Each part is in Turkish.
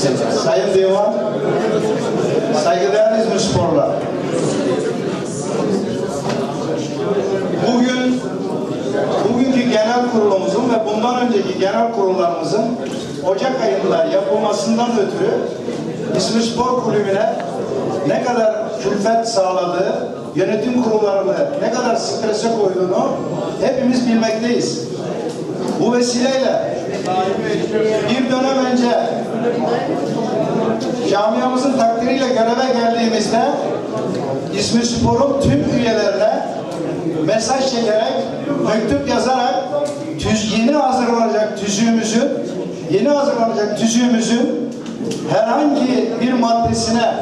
Sayın Divan, saygıdeğer İzmir Sporlar. Bugün, bugünkü genel kurulumuzun ve bundan önceki genel kurullarımızın Ocak ayında yapılmasından ötürü İzmir Spor Kulübü'ne ne kadar külfet sağladığı, yönetim kurullarını ne kadar strese koyduğunu hepimiz bilmekteyiz. Bu vesileyle bir dönem önce camiamızın takdiriyle göreve geldiğimizde İzmir Spor'un tüm üyelerine mesaj çekerek, mektup yazarak tüz, yeni hazırlanacak tüzüğümüzün yeni hazırlanacak tüzüğümüzün herhangi bir maddesine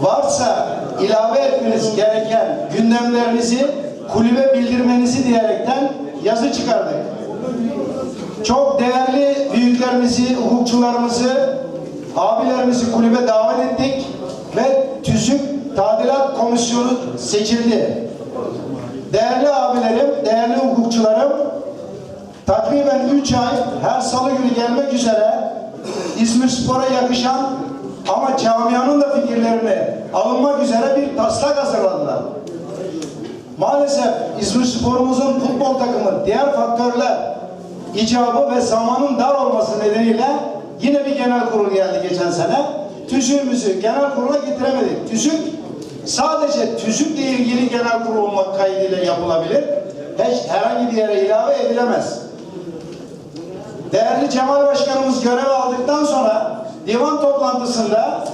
varsa ilave etmeniz gereken gündemlerinizi kulübe bildirmenizi diyerekten yazı çıkardık. Çok değerli hukukçularımızı, abilerimizi kulübe davet ettik ve tüzük tadilat komisyonu seçildi. Değerli abilerim, değerli hukukçularım, takriben 3 ay her salı günü gelmek üzere İzmir Spor'a yakışan ama camianın da fikirlerini alınmak üzere bir taslak hazırladılar. Maalesef İzmir Spor'umuzun futbol takımı diğer faktörler icabı ve zamanın dar olması nedeniyle yine bir genel kurul geldi geçen sene. Tüzüğümüzü genel kurula getiremedik. Tüzük sadece tüzükle ilgili genel kurul olmak kaydıyla yapılabilir. Hiç herhangi bir yere ilave edilemez. Değerli Cemal Başkanımız görev aldıktan sonra divan toplantısında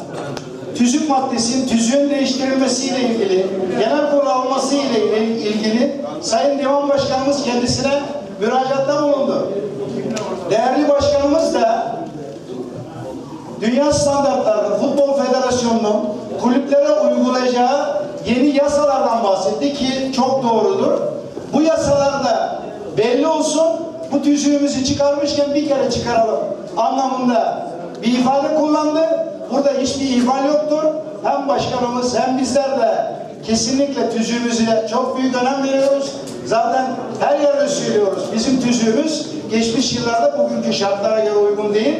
tüzük maddesinin tüzüğün değiştirilmesiyle ilgili, genel kurul alması ile ilgili Sayın Divan Başkanımız kendisine müracaatta bulundu. Değerli da dünya standartlarının Futbol Federasyonu'nun kulüplere uygulayacağı yeni yasalardan bahsetti ki çok doğrudur. Bu yasalarda belli olsun bu tüzüğümüzü çıkarmışken bir kere çıkaralım anlamında bir ifade kullandı. Burada hiçbir ihmal yoktur. Hem başkanımız hem bizler de kesinlikle tüzüğümüze çok büyük önem veriyoruz. Zaten her yerde söylüyoruz. Bizim tüzüğümüz geçmiş yıllarda bugünkü şartlara göre uygun değil.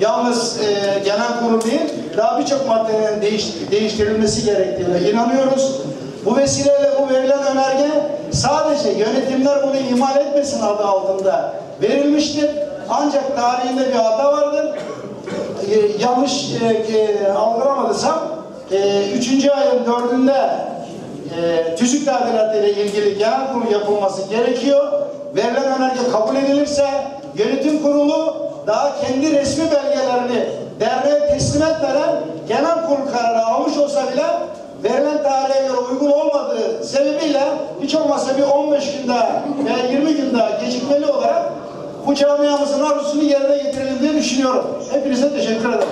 Yalnız e, genel kurul değil, daha birçok maddelerin değiş, değiştirilmesi gerektiğine inanıyoruz. Bu vesileyle bu verilen önerge sadece yönetimler bunu ihmal etmesin adı altında verilmiştir. Ancak tarihinde bir hata vardır. E, yanlış e, e, algılamadıysam e, üçüncü ayın dördünde e, tüzük tadilatı ilgili genel kurul yapılması gerekiyor. Verilen önerge kabul edilirse yönetim kurulu daha kendi resmi belgelerini derneğe teslim etmeden genel kurul kararı almış olsa bile verilen tarihe göre uygun olmadığı sebebiyle hiç olmazsa bir 15 gün daha veya 20 gün daha gecikmeli olarak bu camiamızın arzusunu yerine getirelim diye düşünüyorum. Hepinize teşekkür ederim.